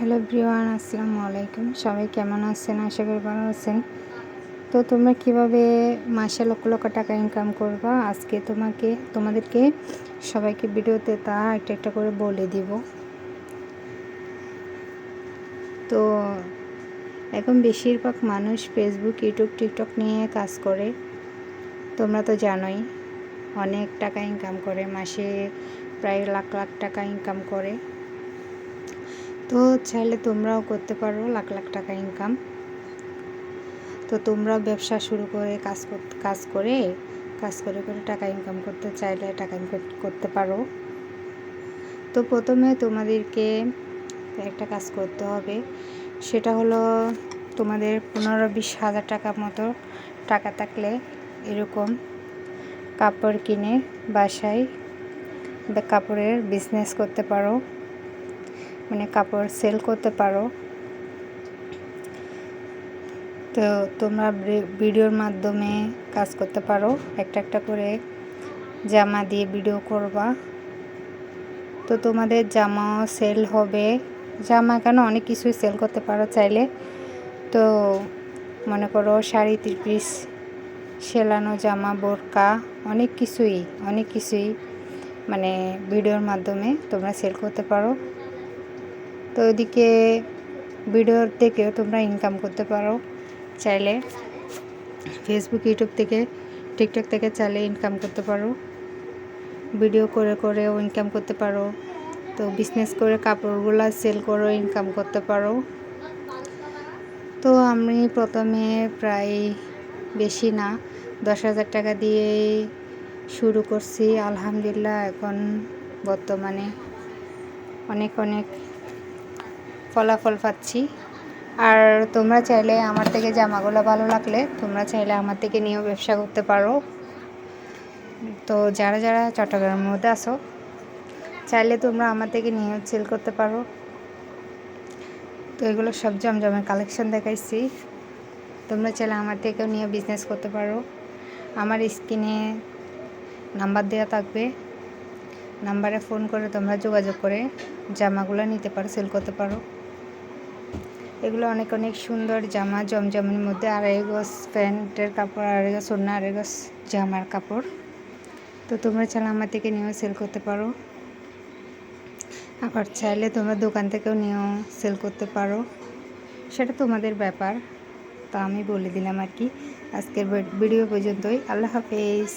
Hello ব্রিওয়ান আসসালামু আলাইকুম। সবাই কেমন আছেন? আশা করি ভালো আছেন। তো তোমরা কীভাবে মাসে লক্ষ লক্ষ টাকা ইনকাম করবা? আজকে তোমাকে, তোমাদেরকে সবাইকে ভিডিওতে তা একটা একটা করে বলে দিব। তো এখন বেশিরভাগ মানুষ ফেসবুক ইউটিউব টিকটক নিয়ে কাজ করে। তোমরা তো জানোই, অনেক টাকা ইনকাম করে। মাসে প্রায় লাখ লাখ টাকা ইনকাম করে। তো চাইলে তোমরাও করতে পারো, লাখ লাখ টাকা ইনকাম তো তোমরা ব্যবসা শুরু করে কাজ কাজ করে কাজ করে করে টাকা ইনকাম করতে চাইলে টাকা ইনকাম করতে পারো। তো প্রথমে তোমাদেরকে একটা কাজ করতে হবে, সেটা হলো তোমাদের পনেরো বিশ হাজার টাকা মতো টাকা থাকলে এরকম কাপড় কিনে বাসায় কাপড়ের বিজনেস করতে পারো। মানে কাপড় সেল করতে পারো। তো তোমরা ভিডিওর মাধ্যমে কাজ করতে পারো। একটা একটা করে জামা দিয়ে ভিডিও করবা। তো তোমাদের জামাও সেল হবে। জামা কেন? অনেক কিছুই সেল করতে পারো চাইলে। তো মনে করো শাড়ি পিস, সেলানো জামা, বোরকা, অনেক কিছুই অনেক কিছুই মানে ভিডিওর মাধ্যমে তোমরা সেল করতে পারো। তো ওইদিকে ভিডিওর থেকেও তোমরা ইনকাম করতে পারো চাইলে। ফেসবুক ইউটিউব থেকে টিকটক থেকে চাইলে ইনকাম করতে পারো। ভিডিও করে করেও ইনকাম করতে পারো। তো বিজনেস করে কাপড়গুলো সেল করেও ইনকাম করতে পারো। তো আমি প্রথমে প্রায় বেশি না, দশ হাজার টাকা দিয়ে শুরু করছি। আলহামদুলিল্লাহ, এখন বর্তমানে অনেক অনেক ফলাফল পাচ্ছি। আর তোমরা চাইলে আমার থেকে জামাগুলো ভালো লাগলে, তোমরা চাইলে আমার থেকে নিয়েও ব্যবসা করতে পারো। তো যারা যারা চট্টগ্রামের মধ্যে আসো চাইলে তোমরা আমার থেকে নিয়েও সেল করতে পারো। তো এগুলো সব জমজমের কালেকশন দেখাইছি। তোমরা চাইলে আমার থেকেও নিয়ে বিজনেস করতে পারো। আমার স্ক্রিনে নাম্বার দেওয়া থাকবে। নাম্বারে ফোন করে তোমরা যোগাযোগ করে জামাগুলো নিতে পারো সেল করতে পারো। এগুলো অনেক অনেক সুন্দর জামা, জমজমের মধ্যে আড়াই গজ প্যান্টের কাপড়, আড়াই গজ অন্য আড়াই গজ জামার কাপড়। তো তোমরা চাইলে আমার থেকে নিয়েও সেল করতে পারো। আবার চাইলে তোমরা দোকান থেকেও নিয়েও সেল করতে পারো। সেটা তোমাদের ব্যাপার। তা আমি বলে দিলাম আর কি। আজকের ভিডিও পর্যন্তই। আল্লাহ হাফেজ।